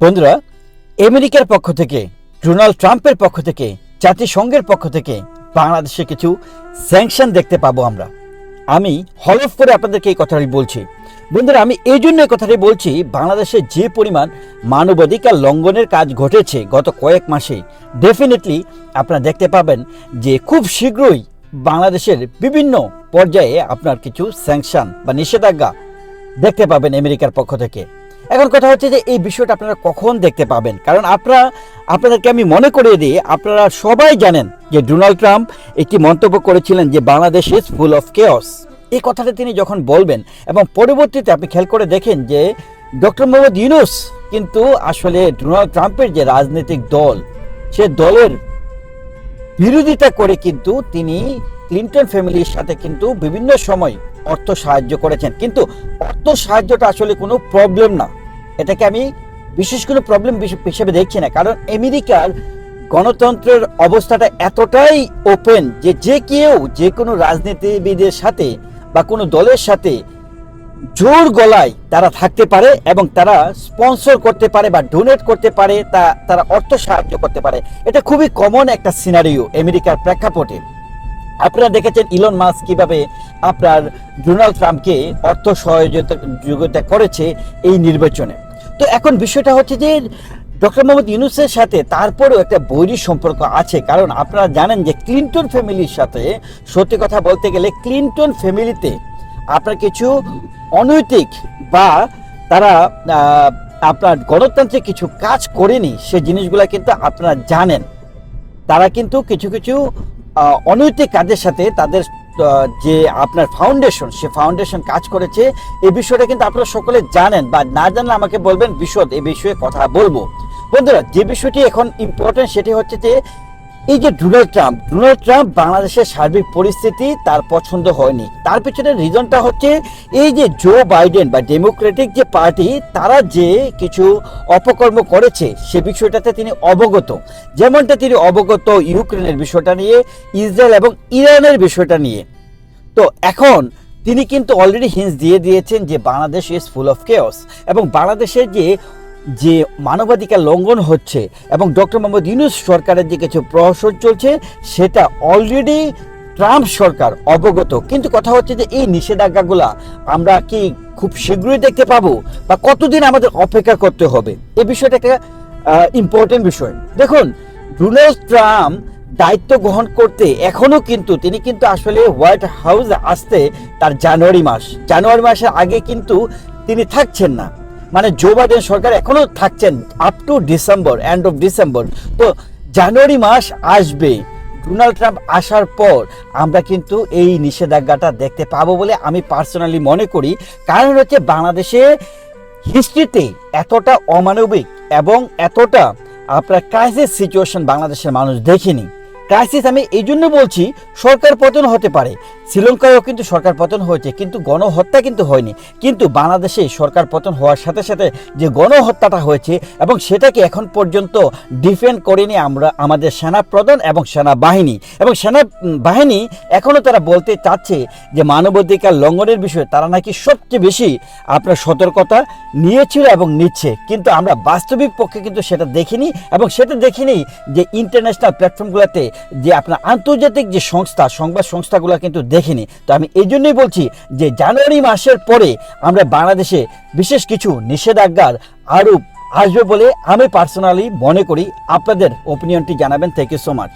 বন্ধুরা, আমেরিকার পক্ষ থেকে, ডোনাল্ড ট্রাম্পের পক্ষ থেকে, জাতিসংঘের পক্ষ থেকে বাংলাদেশে কিছু স্যাংশন দেখতে পাবো আমরা। আমি হলফ করে আপনাদেরকে এই কথাটি বলছি। বন্ধুরা, আমি এই জন্য কথাটি বলছি, বাংলাদেশে যে পরিমাণ মানবাধিকার লঙ্ঘনের কাজ ঘটেছে গত কয়েক মাসে ডেফিনেটলি আপনারা দেখতে পাবেন যে খুব শীঘ্রই বাংলাদেশের বিভিন্ন পর্যায়ে আপনার কিছু স্যাংশন বা নিষেধাজ্ঞা দেখতে পাবেন আমেরিকার পক্ষ থেকে। এখন কথা হচ্ছে যে এই বিষয়টা আপনারা কখন দেখতে পাবেন? কারণ আপনারা, আপনাদেরকে আমি মনে করিয়ে দিই, আপনারা সবাই জানেন যে ডোনাল্ড ট্রাম্প একটি মন্তব্য করেছিলেন যে Bangladesh is full of chaos এই কথাটা তিনি যখন বলবেন, এবং পরবর্তীতে আপনি খেয়াল করে দেখেন যে ডক্টর মোহাম্মদ ইউনুস কিন্তু আসলে ডোনাল্ড ট্রাম্পের যে রাজনৈতিক দল, সে দলের বিরোধিতা করে কিন্তু তিনি ক্লিন্টন ফ্যামিলির সাথে কিন্তু বিভিন্ন সময় অর্থ সাহায্য করেছেন। কিন্তু অর্থ সাহায্যটা আসলে কোনো প্রবলেম না। এটাকে আমি বিশেষ কোনো প্রবলেম হিসেবে দেখছি না। কারণ আমেরিকার গণতন্ত্রের অবস্থাটা এতটাই ওপেন যে যে কেউ যে কোনো রাজনীতিবিদের সাথে বা কোনো দলের সাথে জোর গলায় তারা থাকতে পারে এবং তারা স্পন্সর করতে পারে বা ডোনেট করতে পারে, তা তারা অর্থ সাহায্য করতে পারে। এটা খুবই কমন একটা সিনারিও আমেরিকার প্রেক্ষাপটে। আপনারা দেখেছেন ইলন মাস কীভাবে আপনার ডোনাল্ড ট্রাম্পকে অর্থ সহযোগিতা করেছে এই নির্বাচনে। তো এখন বিষয়টা হচ্ছে যে ডক্টর মোহাম্মদ ইউনুসের সাথে তারপরেও একটা বৈরী সম্পর্ক আছে। কারণ আপনারা জানেন যে ক্লিন্টন ফ্যামিলির সাথে সত্যি কথা বলতে গেলে ক্লিন্টন ফ্যামিলিতে আপনার কিছু অনৈতিক বা তারা আপনার গণতন্ত্রে কিছু কাজ করেনি, সে জিনিসগুলো কিন্তু আপনারা জানেন। তারা কিন্তু কিছু কিছু অনৈতিক কাজের সাথে তাদের যে আপনার ফাউন্ডেশন সে ফাউন্ডেশন কাজ করেছে, এ বিষয়টা কিন্তু আপনারা সকলে জানেন বা না জানলে আমাকে বলবেন, বিশদ এ বিষয়ে কথা বলব। বন্ধুরা, যে বিষয়টি এখন ইম্পর্টেন্ট সেটি হচ্ছে যে এই যে ডোনাল্ড ট্রাম্প ডোনাল্ড ট্রাম্প বাংলাদেশের সার্বিক পরিস্থিতি তার পছন্দ হয়নি। তার পিছনে রিজনটা হচ্ছে এই যে জো বাইডেন বা ডেমোক্রেটিক যে পার্টি তারা যে কিছু অপকর্ম করেছে, সে বিষয়টাতে তিনি অবগত। যেমনটা তিনি অবগত ইউক্রেনের বিষয়টা নিয়ে, ইসরায়েল এবং ইরানের বিষয়টা নিয়ে। তো এখন তিনি কিন্তু অলরেডি হিন্স দিয়ে দিয়েছেন যে Bangladesh is full of chaos এবং বাংলাদেশের যে যে মানবাধিকার লঙ্ঘন হচ্ছে এবং ডক্টর মোহাম্মদ ইউনুস সরকারের যে কিছু প্রহসন চলছে, সেটা অলরেডি ট্রাম্প সরকার অবগত। কিন্তু কথা হচ্ছে যে এই নিষেধাজ্ঞাগুলা আমরা কি খুব শীঘ্রই দেখতে পাবো বা কতদিন আমাদের অপেক্ষা করতে হবে? এ বিষয়টা একটা ইম্পর্টেন্ট বিষয়। দেখুন, ডোনাল্ড ট্রাম্প দায়িত্ব গ্রহণ করতে এখনও কিন্তু, তিনি কিন্তু আসলে হোয়াইট হাউস আসতে তার জানুয়ারি মাস। জানুয়ারি মাসের আগে কিন্তু তিনি থাকছেন না। মানে জো বাইডেন সরকার এখনও থাকছেন up to December end of December তো জানুয়ারি মাস আসবে, ডোনাল্ড ট্রাম্প আসার পর আমরা কিন্তু এই নিষেধাজ্ঞাটা দেখতে পাবো বলে আমি পার্সোনালি মনে করি। কারণ হচ্ছে বাংলাদেশে হিস্ট্রিতে এতটা অমানবিক এবং এতটা আপনার ক্রাইসিস সিচুয়েশন বাংলাদেশের মানুষ দেখিনি। ক্রাইসিস আমি এই জন্য বলছি, সরকার পতন হতে পারে। শ্রীলঙ্কায়ও কিন্তু সরকার পতন হয়েছে, কিন্তু গণহত্যা কিন্তু হয়নি। কিন্তু বাংলাদেশে সরকার পতন হওয়ার সাথে সাথে যে গণহত্যাটা হয়েছে এবং সেটাকে এখন পর্যন্ত ডিফেন্ড করেনি আমরা, আমাদের সেনা প্রধান এবং সেনাবাহিনী। এবং সেনা বাহিনী এখনও তারা বলতে চাচ্ছে যে মানবাধিকার লঙ্ঘনের বিষয়ে তারা নাকি সবচেয়ে বেশি আপনার সতর্কতা নিয়েছিল এবং নিচ্ছে। কিন্তু আমরা বাস্তবিক পক্ষে কিন্তু সেটা দেখিনি এবং সেটা দেখিনি যে ইন্টারন্যাশনাল প্ল্যাটফর্মগুলোতে যে আপনার আন্তর্জাতিক যে সংস্থা, সংবাদ সংস্থাগুলো কিন্তু দেখেনি। তো আমি এই জন্যই বলছি যে জানুয়ারি মাসের পরে আমরা বাংলাদেশে বিশেষ কিছু নিষেধাজ্ঞার আরোপ আসবে বলে আমি পার্সোনালি মনে করি। আপনাদের ওপিনিয়নটি জানাবেন। Thank you so much